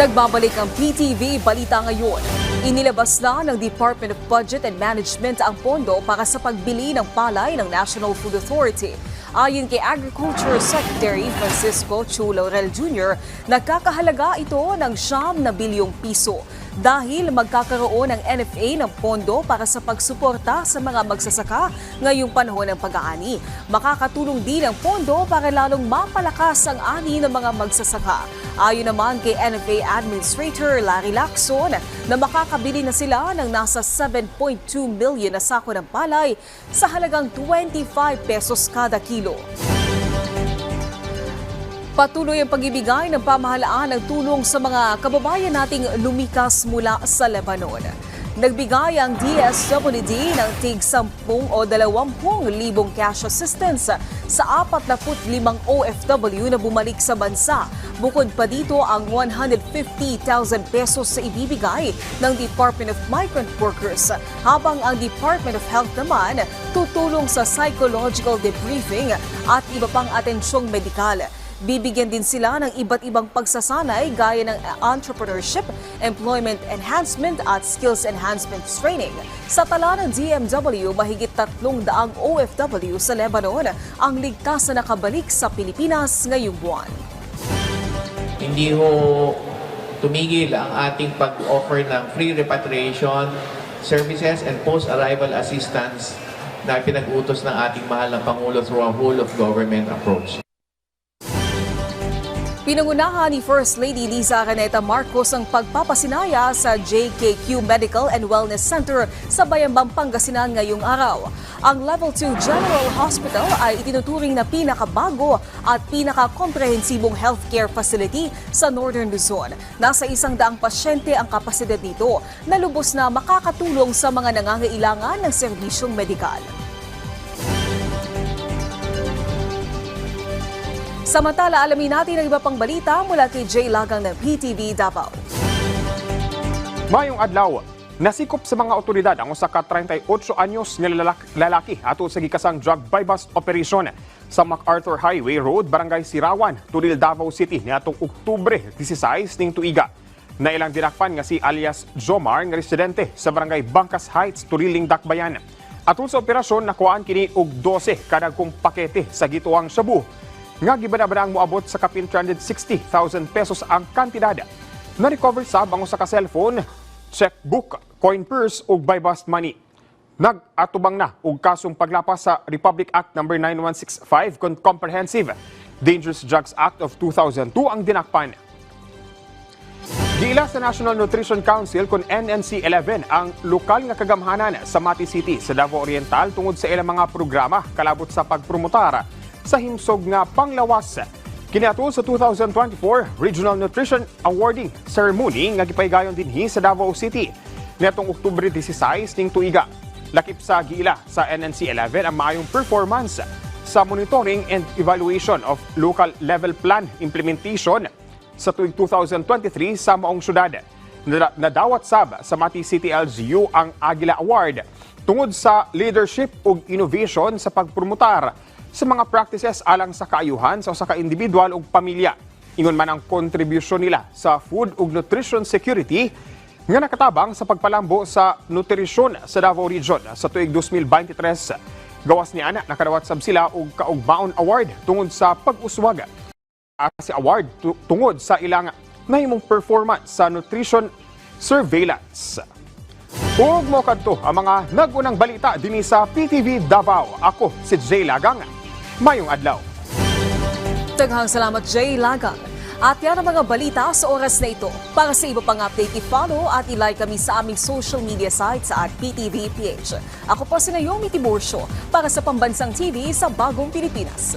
Nagbabalik ang PTV Balita ngayon. Inilabas na ng Department of Budget and Management ang pondo para sa pagbili ng palay ng National Food Authority. Ayon kay Agriculture Secretary Francisco Chu Laurel Jr., nagkakahalaga ito ng siyam na bilyong piso dahil magkakaroon ng NFA ng pondo para sa pagsuporta sa mga magsasaka ngayong panahon ng pag-aani. Makakatulong din ang pondo para lalong mapalakas ang ani ng mga magsasaka. Ayon naman kay NFA Administrator Larry Lacson na makakabili na sila ng nasa 7.2 million na sako ng palay sa halagang 25 pesos kada kilo. Patuloy ang pagibigay ng pamahalaan ng tulong sa mga kababayan nating lumikas mula sa Lebanon. Nagbigay ang DSWD ng tig 10 o 20 libong cash assistance sa 45 OFW na bumalik sa bansa. Bukod pa dito ang 150,000 pesos sa ibibigay ng Department of Migrant Workers habang ang Department of Health naman tutulong sa psychological debriefing at iba pang atensyong medikal. Bibigyan din sila ng iba't ibang pagsasanay gaya ng entrepreneurship, employment enhancement at skills enhancement training. Sa tala ng DMW, mahigit tatlong daang OFW sa Lebanon ang ligtas na nakabalik sa Pilipinas ngayong buwan. hindi ho tumigil ang ating pag-offer ng free repatriation services and post-arrival assistance na pinag-utos ng ating mahal na Pangulo through a whole of government approach. Pinangunahan ni First Lady Liza Araneta Marcos ang pagpapasinaya sa JKQ Medical and Wellness Center sa Bayambang Pangasinan ngayong araw. Ang Level 2 General Hospital ay itinuturing na pinakabago at pinaka-komprehensibong healthcare facility sa Northern Luzon. Nasa isang daang pasyente ang kapasidad nito na lubos na makakatulong sa mga nangangailangan ng serbisyong medikal. Samantala, alamin natin ang iba pang balita mula kay Jay Lagang ng PTV Davao. Mayong adlaw, nasikop sa mga otoridad ang usa ka 38 anyos nga lalaki, lalaki ato sa gikasang drug buy bust operation sa MacArthur Highway Road, Barangay Sirawan, Turil, Davao City niadtong Oktubre 16 ning tuiga. Na ilang dinakpan nga si alias Jomar nga residente sa Barangay Bangkas Heights, Turiling, Dakbayan. Atol sa operasyon nakuhaan kini og 12 kadagkong pakete sa gituang Shabu nga gibanabanang moabot sa kapin 360,000 pesos ang kantidad. Na-recover sab ang usa ka cellphone, checkbook, coin purse ug buy bust money. Nag-atubang na og kasong paglapas sa Republic Act No. 9165 kon Comprehensive Dangerous Drugs Act of 2002 ang dinakpan. Giila sa National Nutrition Council kon NNC-11 ang lokal nga kagamhanan sa Mati City sa Davao Oriental tungod sa ilang mga programa kalabot sa pagpromotar sa himsog nga panglawas. Kiniatul sa 2024 Regional Nutrition Awarding Ceremony nga gipaygayon dinhi sa Davao City. Niatong Oktubre 16 ning tuiga. Lakip sa giila sa NNC-11 ang maayong performance sa monitoring and evaluation of local level plan implementation sa tuig 2023 sa maong syudad. Nada- Nadawat sab sa Mati City LGU ang Agila Award tungod sa leadership ug innovation sa pagpromotar sa mga practices alang sa kaayuhan sa usa ka individual ug pamilya. Ingon man ang kontribusyon nila sa food ug nutrition security nga nakatabang sa pagpalambo sa nutrisyon sa Davao Region sa tuig 2023. Gawas ni ana nakadawat sab sila og kaugmaon award tungod sa pag-uswag si award tu- tungod sa ilang nahimong performance sa nutrition surveillance. Ug mo kadto ang mga nagunang balita dinhi sa PTV Davao. Ako si Jay Lagang. Mayong adlaw. Taghang salamat Jay Lagang. At yan ang mga balita sa oras na ito. Para sa iba pang update, i-follow at i-like kami sa aming social media sites at PTVPH. Ako po si Naomi Tiburcio para sa Pambansang TV sa Bagong Pilipinas.